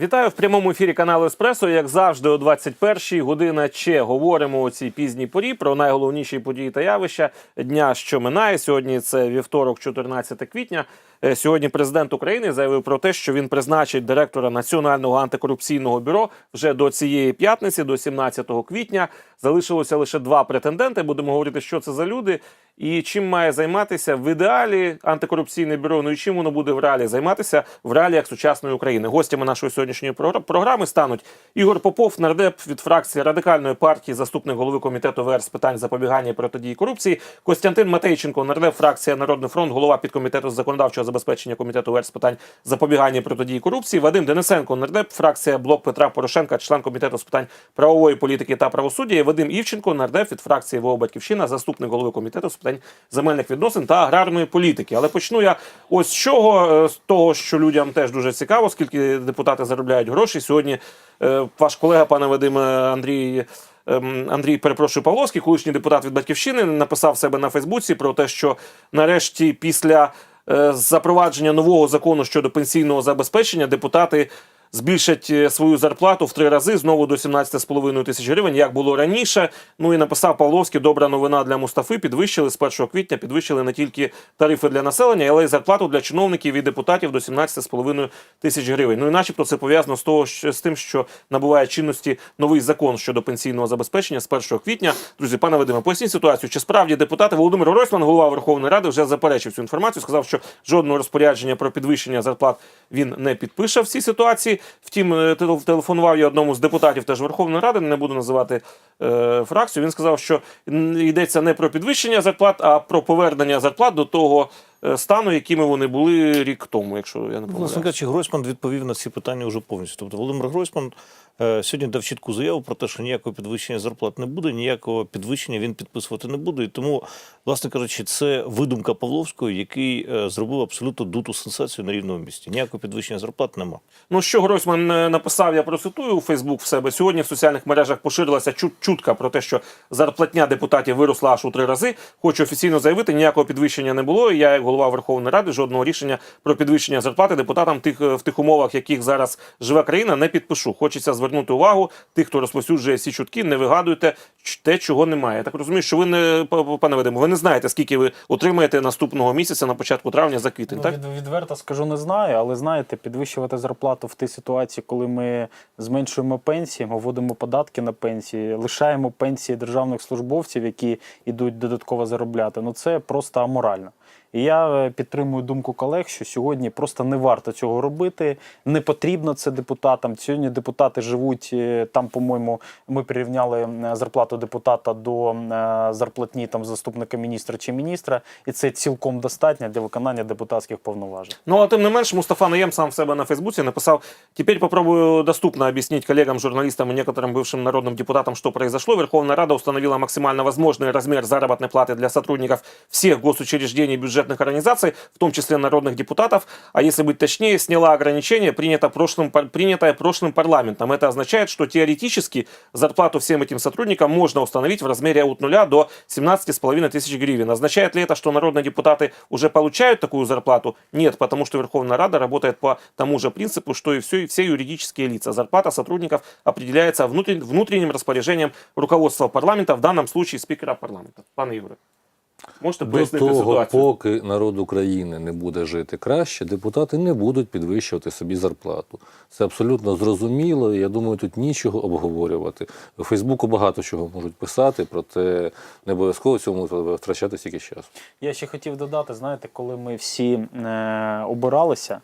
Вітаю в прямому ефірі каналу Еспресо. Як завжди, о 21-й година ще говоримо у цій пізній порі про найголовніші події та явища дня, що минає. Сьогодні це вівторок, 14 квітня. Е, Сьогодні президент України заявив про те, що він призначить директора Національного антикорупційного бюро вже до цієї п'ятниці, до 17 квітня. Залишилося лише два претенденти. Будемо говорити, що це за люди і чим має займатися в ідеалі антикорупційне бюро. Ну і чим воно буде в реалі займатися в реаліях сучасної України. Гостями нашої сьогоднішньої програ- програми стануть Ігор Попов, нардеп від фракції радикальної партії, заступник голови комітету ВР з питань запобігання і протидії корупції. Костянтин Матейченко, нардеп фракція Народний фронт, голова підкомітету законодавчого забезпечення комітету ВР з питань запобігання протидії корупції. Вадим Денисенко, нардеп, фракція Блок Петра Порошенка, член комітету з питань правової політики та правосуддя. І Вадим Івченко, нардеп від фракції ВО Батьківщина, заступник голови комітету з питань земельних відносин та аграрної політики. Але почну я ось з чого е, з того, що людям теж дуже цікаво, скільки депутати заробляють гроші. Сьогодні е, ваш колега, пане Вадиме Андрій. ем, Андрій, перепрошую, Павловський, колишній депутат від батьківщини, написав себе на Фейсбуці про те, що нарешті після запровадження нового закону щодо пенсійного забезпечення депутати збільшать е, свою зарплату в три рази знову до 17,5 тисяч гривень, як було раніше. Ну і написав Павловський, добра новина для Мустафи. Підвищили з 1 квітня, підвищили не тільки тарифи для населення, але й зарплату для чиновників і депутатів до 17,5 тисяч гривень. Ну і начебто це пов'язано з того, що з тим, що набуває чинності новий закон щодо пенсійного забезпечення з 1 квітня. Друзі, пане Вадиме, поясніть ситуацію. Чи справді депутати Володимир Гройсман, голова Верховної Ради, вже заперечив цю інформацію? Сказав, що жодного розпорядження про підвищення зарплат він не підпише в цій ситуації. Втім, е, телефонував я одному з депутатів теж Верховної Ради, не буду називати е, фракцію. Він сказав, що йдеться не про підвищення зарплат, а про повернення зарплат до того е, стану, якими вони були рік тому, якщо я не Власне помиляюсь. кажучи, Гройсман відповів на ці питання вже повністю. Тобто Володимир Гройсман е, сьогодні дав чітку заяву про те, що ніякого підвищення зарплат не буде, ніякого підвищення він підписувати не буде. І тому, власне кажучи, це видумка Павловського, який е, зробив абсолютно дуту сенсацію на рівному місці. Ніякого підвищення зарплат нема. Ну, що Гройсман е, написав, я процитую у Фейсбук в себе. Сьогодні в соціальних мережах поширилася чут- чутка про те, що зарплатня депутатів виросла аж у три рази. Хочу офіційно заявити, ніякого підвищення не було. Я, як голова Верховної Ради, жодного рішення про підвищення зарплати депутатам тих е, в тих умовах, яких зараз живе країна, не підпишу. Хочеться звернути увагу тих, хто розповсюджує ці чутки. Не вигадуйте те, чого немає. Я так розумію, що ви не пане Вадиму, ви не знаєте, скільки ви отримаєте наступного місяця на початку травня за квітень. Ну, так від, відверто скажу, не знаю, але знаєте, підвищувати зарплату в тій ситуації, коли ми зменшуємо пенсії, ми вводимо податки на пенсії, лишаємо пенсії державних службовців, які йдуть додатково заробляти. Ну це просто аморально. І я е, підтримую думку колег, що сьогодні просто не варто цього робити. Не потрібно це депутатам. Сьогодні депутати живуть е, там, по-моєму, ми прирівняли е, зарплату депутата до е, зарплатні там заступника міністра чи міністра, і це цілком достатньо для виконання депутатських повноважень. Ну, а тем не менш, Мустафа Наем сам в себе на Фейсбуке написал, теперь попробую доступно объяснить коллегам, журналистам и некоторым бывшим народным депутатам, что произошло. Верховная Рада установила максимально возможный размер заработной платы для сотрудников всех госучреждений и бюджетных организаций, в том числе народных депутатов. А если быть точнее, сняла ограничение, принято прошлым, принятое прошлым парламентом. Это означает, что теоретически зарплату всем этим сотрудникам можно установить в размере от 0 до 17,5 тысяч гривен. Означает ли это, что народные депутаты уже получают такую зарплату? Нет, потому что Верховная Рада работает по тому же принципу, что и все, и все юридические лица. Зарплата сотрудников определяется внутрен- внутренним распоряжением руководства парламента, в данном случае спикера парламента. Пане Ігоре, можете До пояснити того, ситуацію? поки народ України не буде жити краще, депутати не будуть підвищувати собі зарплату. Це абсолютно зрозуміло. і Я думаю, тут нічого обговорювати. У Фейсбуку багато чого можуть писати, проте не обов'язково цьому втрачати стільки часу. Я ще хотів додати, знаєте, коли ми всі е, обиралися,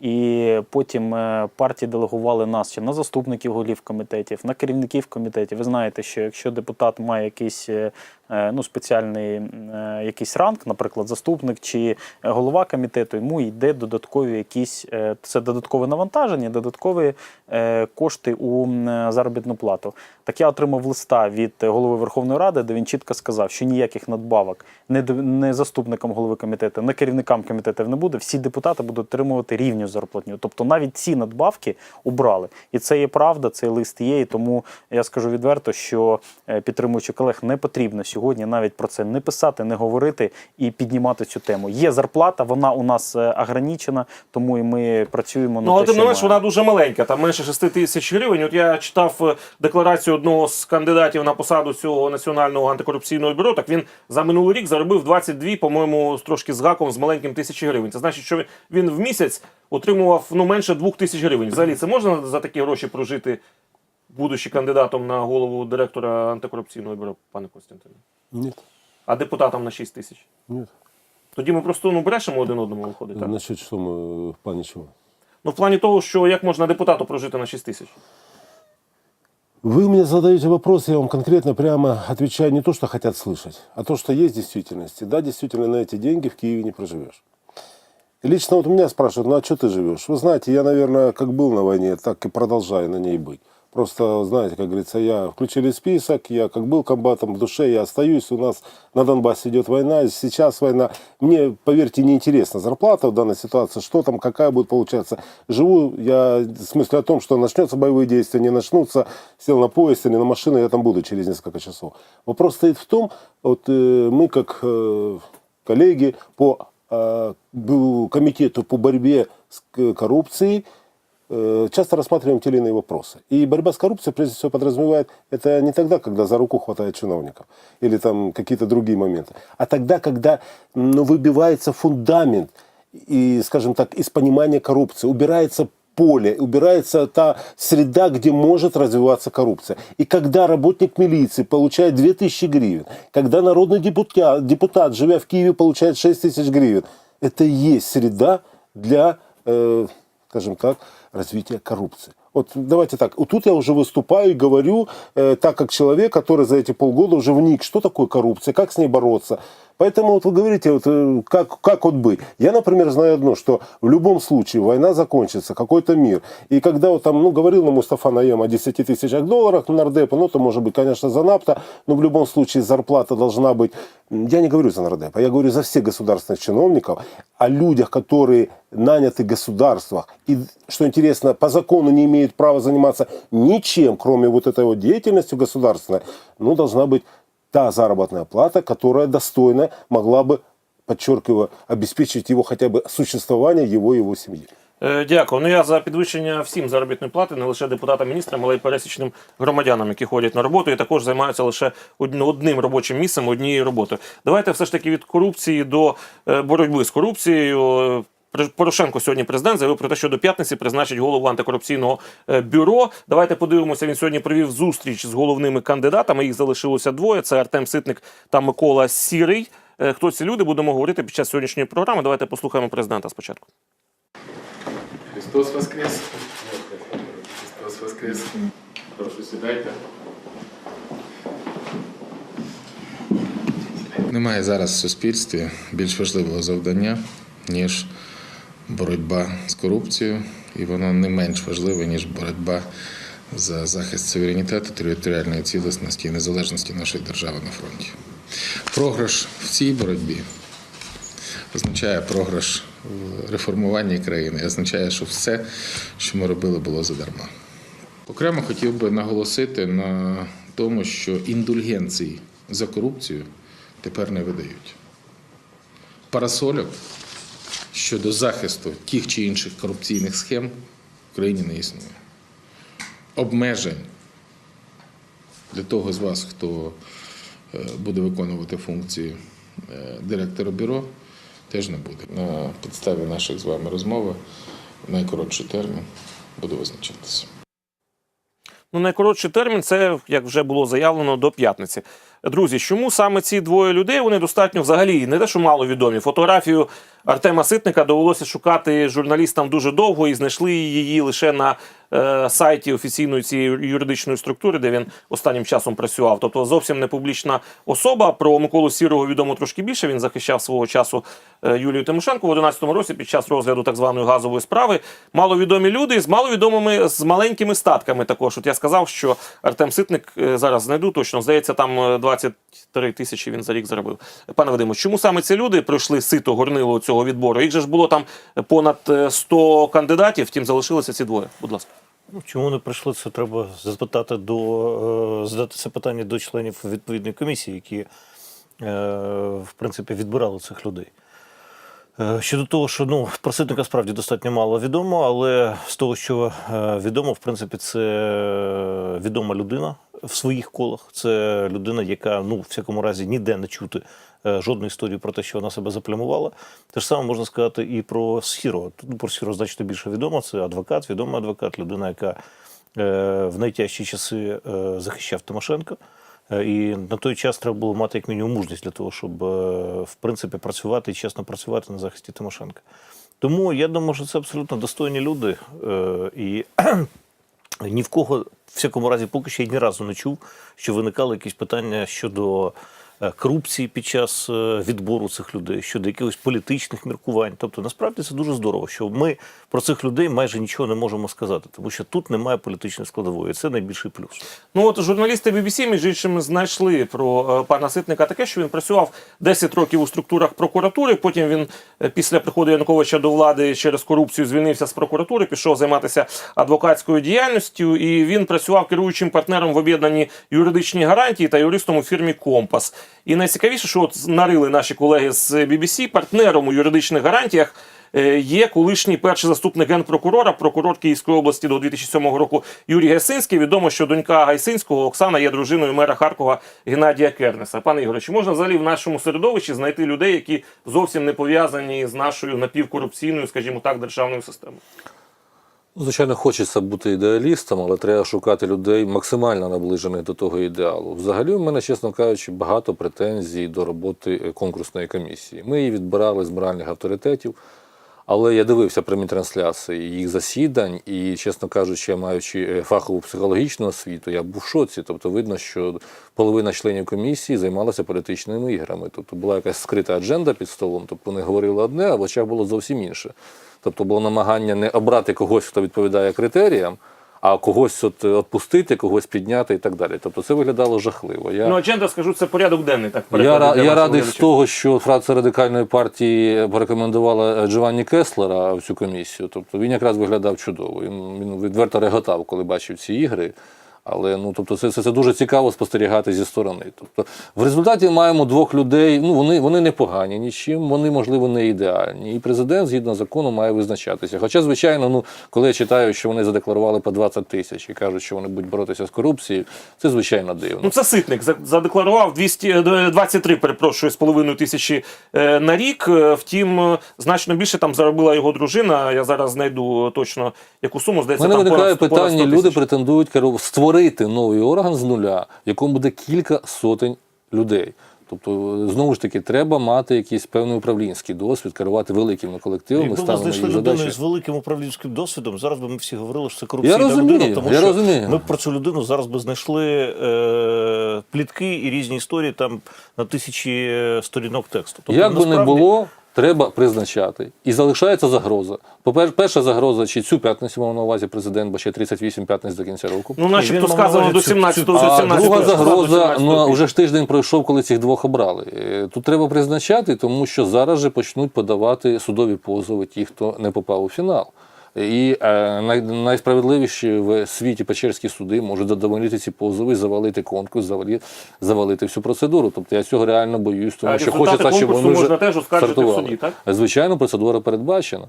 і потім е, партії делегували нас чи на заступників голів комітетів, на керівників комітетів. Ви знаєте, що якщо депутат має якийсь е, ну, спеціальний е, якийсь ранг, наприклад, заступник чи е, голова комітету, йому йде додаткові якісь е, це додаткове навантаження, додаткові е, кошти у е, заробітну плату. Так я отримав листа від е, голови Верховної Ради, де він чітко сказав, що ніяких надбавок не, заступникам голови комітету, не керівникам комітетів не буде. Всі депутати будуть отримувати рівню зарплатню. Тобто навіть ці надбавки убрали. І це є правда, цей лист є. І тому я скажу відверто, що е, підтримуючи колег, не потрібно сьогодні навіть про це не писати, не говорити і піднімати цю тему. Є зарплата, вона у нас е, ограничена, тому і ми працюємо на Ну, те, що менш, вона дуже маленька, там менше 6 тисяч гривень. От я читав е, декларацію одного з кандидатів на посаду цього національного антикорупційного бюро. Так він за минулий рік заробив 22, по-моєму, з трошки з гаком з маленьким тисячі гривень. Це значить, що він в місяць отримував ну менше 2 тисяч гривень. Взагалі, це можна за такі гроші прожити, будучи кандидатом на голову директора антикорупційного бюро, пане Костянтине? Нет, А депутатом на 6 тисяч? нет. Тоді ми просто ну брешемо один одному виходить. Так? Насчет что мы в плане чего? Ну, в плані того, що як можна депутату прожити на 6 тисяч? Вы мне задаете вопрос, я вам конкретно прямо отвечаю не то, что хотят слышать, а то, что есть в действительности. Да, действительно, на эти деньги в Киеве не проживешь. И лично вот меня спрашивают, ну а что ты живешь? Вы знаете, я, наверное, как был на войне, так и продолжаю на ней быть. Просто, знаете, как говорится, я включили список, я как был комбатом в душе, я остаюсь, у нас на Донбассе идет война, сейчас война. Мне, поверьте, неинтересна зарплата в данной ситуации, что там, какая будет получаться. Живу я в смысле о том, что начнется боевые действия, не начнутся, сел на поезд или на машину, я там буду через несколько часов. Вопрос стоит в том, вот э, мы как э, коллеги по э, комитету по борьбе с к- коррупцией э, часто рассматриваем те или иные вопросы. И борьба с коррупцией, прежде всего, подразумевает, это не тогда, когда за руку хватает чиновников или там какие-то другие моменты, а тогда, когда ну, выбивается фундамент и, скажем так, из понимания коррупции, убирается поле, убирается та среда, где может развиваться коррупция. И когда работник милиции получает 2000 гривен, когда народный депутат, депутат живя в Киеве, получает 6 тысяч гривен, это и есть среда для, э, скажем так, развития коррупции. Вот давайте так, вот тут я уже выступаю и говорю, э, так как человек, который за эти полгода уже вник, что такое коррупция, как с ней бороться. Поэтому вот вы говорите, вот, э, как, как вот быть. Я, например, знаю одно, что в любом случае война закончится, какой-то мир. И когда вот там, ну, говорил на Мустафа Наем о 10 тысячах долларах на нардепа, ну, это может быть, конечно, за НАПТО, но в любом случае зарплата должна быть, я не говорю за нардепа, я говорю за всех государственных чиновников, о людях, которые наняты в государствах и, что интересно, по закону не имеют права заниматься ничем, кроме вот этой вот деятельностью государственной, ну, должна быть та заработная плата, которая достойно могла бы, подчеркиваю, обеспечить его хотя бы существование его и его семьи. Е, Дякую. Ну я за підвищення всім заробітної плати, не лише депутатам міністрам, але й пересічним громадянам, які ходять на роботу і також займаються лише одн- одним робочим місцем, однією роботою. Давайте все ж таки від корупції до е, боротьби з корупцією. Порошенко сьогодні президент заявив про те, що до п'ятниці призначить голову антикорупційного е, бюро. Давайте подивимося. Він сьогодні провів зустріч з головними кандидатами. Їх залишилося двоє. Це Артем Ситник та Микола Сірий. Хто ці люди будемо говорити під час сьогоднішньої програми? Давайте послухаємо президента спочатку. Христос Воскрес! Христос Воскрес! Прошу сідайте. Немає зараз в суспільстві більш важливого завдання, ніж боротьба з корупцією, і воно не менш важливе, ніж боротьба за захист суверенітету, територіальної цілісності і незалежності нашої держави на фронті. Програш в цій боротьбі означає програш реформуванні країни, означає, що все, що ми робили, було задарма. Окремо хотів би наголосити на тому, що індульгенції за корупцію тепер не видають. Парасольок щодо захисту тих чи інших корупційних схем в країні не існує. Обмежень для того з вас, хто е, буде виконувати функції е, директора бюро, теж не буде. На підставі наших з вами розмови в найкоротший термін буду визначатися. Ну, найкоротший термін це, як вже було заявлено, до п'ятниці. Друзі, чому саме ці двоє людей вони достатньо взагалі не те, що мало відомі. Фотографію Артема Ситника довелося шукати журналістам дуже довго і знайшли її лише на сайті офіційної цієї юридичної структури, де він останнім часом працював. Тобто зовсім не публічна особа. Про Миколу Сірого відомо трошки більше. Він захищав свого часу е, Юлію Тимошенко в 11 році під час розгляду так званої газової справи. Маловідомі люди з маловідомими з маленькими статками. Також от я сказав, що Артем Ситник е, зараз знайду точно. Здається, там е, 23 тисячі він за рік заробив. Пане Вадиме, чому саме ці люди пройшли сито горнило цього відбору? Їх же ж було там понад е, 100 кандидатів, втім залишилося ці двоє. Будь ласка. Ну, Чому не прийшли, це треба запитати до е, задати це питання до членів відповідної комісії, які е, в принципі відбирали цих людей. Е, Щодо того, що ну, про справді достатньо мало відомо, але з того, що відомо, в принципі, це відома людина в своїх колах. Це людина, яка ну, в всякому разі ніде не чути жодної історії про те, що вона себе заплямувала. Те ж саме можна сказати і про Схірова. Ну, про Схірова значно більше відомо. Це адвокат, відомий адвокат, людина, яка е, в найтяжчі часи е, захищав Тимошенко. Е, І на той час треба було мати як мінімум мужність для того, щоб е, в принципі працювати і чесно працювати на захисті Тимошенка. Тому я думаю, що це абсолютно достойні люди. е, І ні в кого, в всякому разі, поки я ні разу не чув, що виникали якісь питання щодо е, корупції під час е, відбору цих людей, щодо якихось політичних міркувань. Тобто, насправді це дуже здорово, що ми про цих людей майже нічого не можемо сказати, тому що тут немає політичної складової. Це найбільший плюс. Ну от журналісти BBC, між іншим, знайшли про е, пана Ситника таке, що він працював 10 років у структурах прокуратури. Потім він е, після приходу Януковича до влади через корупцію звільнився з прокуратури, пішов займатися адвокатською діяльністю. І він працював керуючим партнером в об'єднанні юридичні гарантії та юристом у фірмі Компас. І найцікавіше, що от нарили наші колеги з BBC, партнером у юридичних гарантіях. е, Є колишній перший заступник генпрокурора, прокурор Київської області до 2007 року Юрій Гайсинський. Відомо, що донька Гайсинського Оксана є дружиною мера Харкова Геннадія Кернеса. Пане Ігоре, чи можна взагалі в нашому середовищі знайти людей, які зовсім не пов'язані з нашою напівкорупційною, скажімо так, державною системою? Звичайно, хочеться бути ідеалістом, але треба шукати людей максимально наближених до того ідеалу. Взагалі, у мене, чесно кажучи, багато претензій до роботи е, конкурсної комісії. Ми її відбирали з моральних авторитетів, але я дивився прямі трансляції їх засідань, і, чесно кажучи, маючи е, фахову психологічну освіту, я був в шоці. Тобто, видно, що половина членів комісії займалася політичними іграми. Тобто була якась скрита адженда під столом, тобто вони говорили одне, а в очах було зовсім інше. Тобто було намагання не обрати когось, хто відповідає критеріям, а когось от відпустити, когось підняти і так далі. Тобто це виглядало жахливо. Я, Ну, адженда, скажу, це порядок денний. Так я, я радий з того, що фракція радикальної партії порекомендувала Джованні Кеслера в цю комісію. Тобто він якраз виглядав чудово. Він, він відверто реготав, коли бачив ці ігри. Але ну тобто це, це, це дуже цікаво спостерігати зі сторони. Тобто, в результаті маємо двох людей. Ну вони, вони не погані нічим, вони можливо не ідеальні. І президент, згідно закону, має визначатися. Хоча, звичайно, ну коли я читаю, що вони задекларували по 20 тисяч і кажуть, що вони будуть боротися з корупцією, це звичайно дивно. Ну, це ситник задекларував 200, е, 23, перепрошую, з половиною тисячі е, на рік. Е, Втім, е, значно більше там заробила його дружина. Я зараз знайду точно яку суму. Здається, мене там виникає понад- понад 100 питання: люди претендують керу- створити новий орган з нуля, в якому буде кілька сотень людей. Тобто, знову ж таки, треба мати якийсь певний управлінський досвід, керувати великими колективами, Якби ми знайшли людину з великим управлінським досвідом, зараз би ми всі говорили, що це корупційна розумію, людина, тому я що розумію. ми б про цю людину зараз би знайшли е, плітки і різні історії там на тисячі е, сторінок тексту. Тобто, Як би не було, треба призначати. І залишається загроза. По-перше, перша загроза, чи цю п'ятницю мав на увазі президент, бо ще 38 п'ятниць до кінця року. Ну, начебто сказано до цю- 17 цю- до А друга загроза, 17 ну вже ж тиждень пройшов, коли цих двох обрали. Е, Тут треба призначати, тому що зараз же почнуть подавати судові позови ті, хто не попав у фінал. І е, найсправедливіші в світі печерські суди можуть задовольнити ці позови, завалити конкурс, завалити, завалити всю процедуру. Тобто я цього реально боюсь, тому А що хочеться, щоб вони вже можна теж оскаржити в суді, так? Звичайно, процедура передбачена.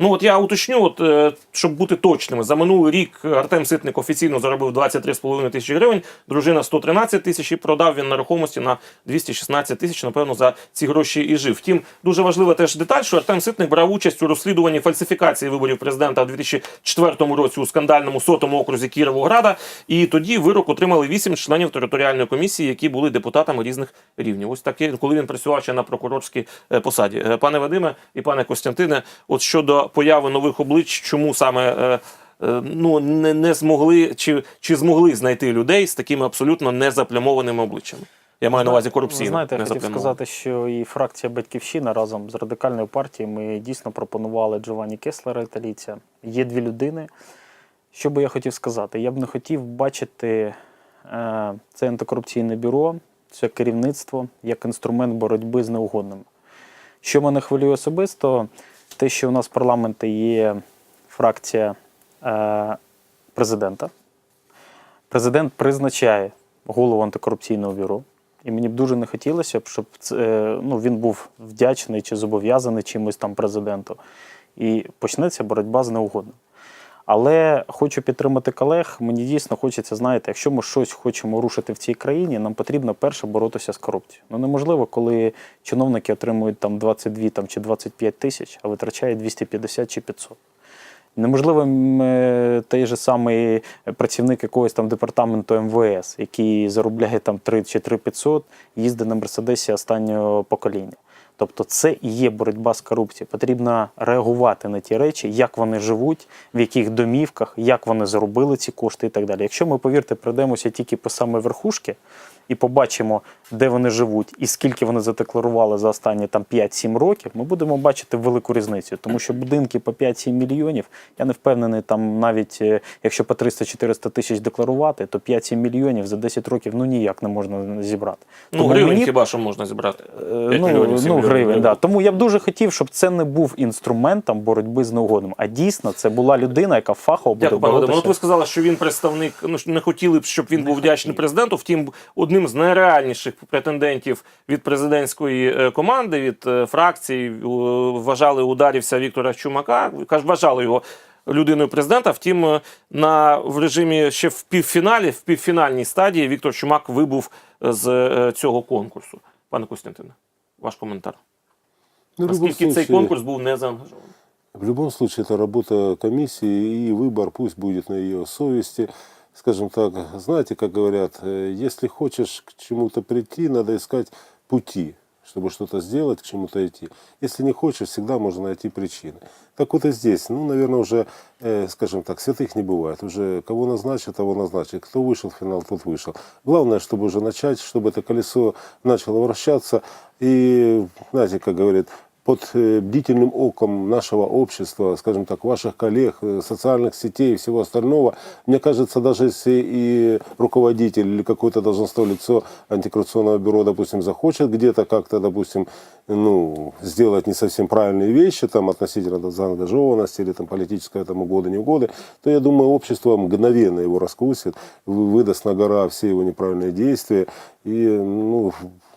Ну от я уточню, от, е, щоб бути точними, за минулий рік Артем Ситник офіційно заробив 23,5 тисячі гривень, дружина 113 тисяч і продав він нерухомості на 216 тисяч. Напевно, за ці гроші і жив. Втім, дуже важлива теж деталь, що Артем Ситник брав участь у розслідуванні фальсифікації виборів президента у 2004 році у скандальному сотому окрузі Кіровограда. І тоді вирок отримали 8 членів територіальної комісії, які були депутатами різних рівнів. Ось таке, коли він працював ще на прокурорській е, посаді. Е, Пане Вадиме і пане Костянтине, от щодо появи нових облич, чому саме е, е, ну не, не змогли чи, чи змогли знайти людей з такими абсолютно незаплямованими обличчями? Я маю на увазі корупційно. Знаєте, я хотів сказати, що і фракція Батьківщина разом з радикальною партією ми дійсно пропонували Джованні Кеслера, італійця. Є дві людини. Що би я хотів сказати? Я б не хотів бачити е, це антикорупційне бюро, це керівництво як інструмент боротьби з неугодними. Що мене хвилює особисто, те, що у нас в парламенті є фракція е, президента. Президент призначає голову антикорупційного бюро. І мені б дуже не хотілося б, щоб е, ну, він був вдячний чи зобов'язаний чимось там президенту. І почнеться боротьба з неугодним. Але хочу підтримати колег. Мені дійсно хочеться, знаєте, якщо ми щось хочемо рушити в цій країні, нам потрібно перше боротися з корупцією. Ну неможливо, коли чиновники отримують там 22 там, чи 25 тисяч, а витрачають 250 чи 500. Неможливо е, той же самий працівник якогось там департаменту МВС, який заробляє там 3 чи 3 500, їздить на Мерседесі останнього покоління. Тобто це і є боротьба з корупцією. Потрібно реагувати на ті речі, як вони живуть, в яких домівках, як вони заробили ці кошти і так далі. Якщо ми, повірте, пройдемося тільки по саме верхушки і побачимо, де вони живуть і скільки вони задекларували за останні там 5-7 років, ми будемо бачити велику різницю. Тому що будинки по 5-7 мільйонів, я не впевнений, там навіть е, якщо по 300-400 тисяч декларувати, то 5-7 мільйонів за 10 років ну ніяк не можна зібрати. Ну, Тому гривень мені хіба що можна зібрати. Е, 5 Ну, мільйонів, 7 ну гривень, да. Тому я б дуже хотів, щоб це не був інструментом боротьби з неугодним, а дійсно це була людина, яка фахово буде Дякую, боротися. От ви сказали, що він представник. Ну не хотіли б, щоб він був вдячний президенту. Втім, одним з найреальніших претендентів від президентської е, команди, від е, фракції, е, вважали ударівся Віктора Чумака. Вважали його людиною президента. Втім, на в режимі ще в півфіналі, в півфінальній стадії Віктор Чумак вибув з цього конкурсу. Пане Костянтине, ваш коментар. Ну, Наскільки цей конкурс був не заангажований? В любом случае, это работа комиссии, и выбор пусть будет на ее совести. Скажем так, знаете, как говорят, э, если хочешь к чему-то прийти, надо искать пути, чтобы что-то сделать, к чему-то идти. Если не хочешь, всегда можно найти причины. Так вот и здесь, ну, наверное, уже, э, скажем так, святых не бывает. Уже кого назначат, того назначат. Кто вышел в финал, тот вышел. Главное, чтобы уже начать, чтобы это колесо начало вращаться. И, знаете, как говорит, под э, бдительным оком нашего общества, скажем так, ваших коллег, э, социальных сетей и всего остального, мне кажется, даже если и руководитель или какое-то должностное лицо антикоррупционного бюро, допустим, захочет где-то как-то, допустим, ну, сделать не совсем правильные вещи, там, относительно заангажованности или там политической там, угоды, неугоды, то я думаю, общество мгновенно его раскусит, вы- выдаст на гора все его неправильные действия. И, ну,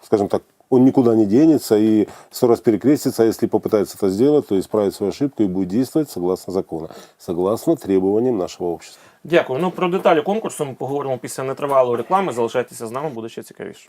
скажем так, он никуда не денется и сто раз перекрестится, а если попытается это сделать, то исправит свою ошибку и будет действовать согласно закону, согласно требованиям нашего общества. Дякую. Ну про деталі конкурсу ми поговоримо після нетривалої реклами. Залишайтеся з нами, буде ще цікавіше.